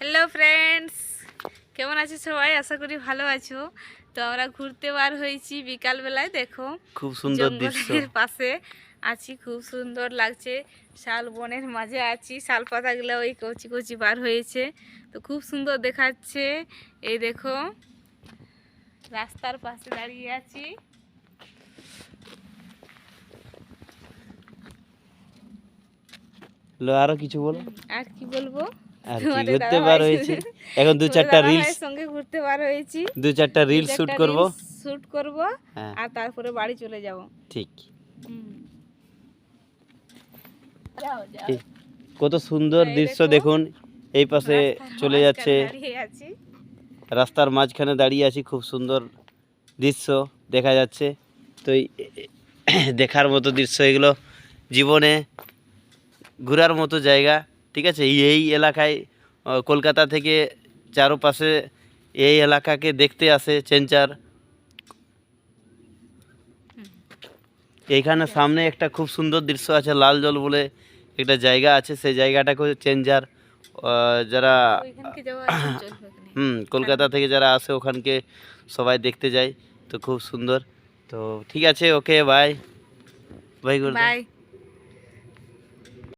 Hello friends কেমন আছো সবাই? আশা করি ভালো আছো। তো আমরা ঘুরতে বার হয়েছি বিকালবেলায় দেখো। খুব সুন্দর দৃশ্য। জঙ্গলের পাশে আছি খুব সুন্দর লাগছে। শাল বনের মাঝে আছি শাল পাতাগুলো ওই কচি কচি বার হয়েছে। তো খুব সুন্দর দেখাচ্ছে। এই দেখো রাস্তার পাশে দাঁড়িয়ে আছি। আরও কিছু বলো। আর কি বলব? আর কি ঘুরতে বার হয়েছে। এখন দু চারটা রিলস সঙ্গে ঘুরতে বার হয়েছি। দু চারটা রিলস শুট করব। শুট করব আর তারপরে বাড়ি চলে যাব। ঠিক। কত সুন্দর দৃশ্য দেখুন। এই পাশে চলে যাচ্ছে। রাস্তার মাঝখানে দাঁড়িয়ে আছি খুব সুন্দর দৃশ্য দেখা যাচ্ছে। তো দেখার মতো দৃশ্য এগুলো। জীবনে ঘোরার মতো জায়গা। ঠিক আছে? এই- এলাকায় কলকাতা থেকে চারপাশে এই এলাকাকে দেখতে আসে চেঞ্চার। এইখানে সামনে একটা খুব সুন্দর দৃশ্য আছে লাল জল বলে একটা জায়গা আছে সেই জায়গাটাকে চেঞ্জার যারা। হুম কলকাতা থেকে যারা আসে ওখানকে সবাই দেখতে যায় তো খুব সুন্দর। তো ঠিক আছে okay bye bye good bye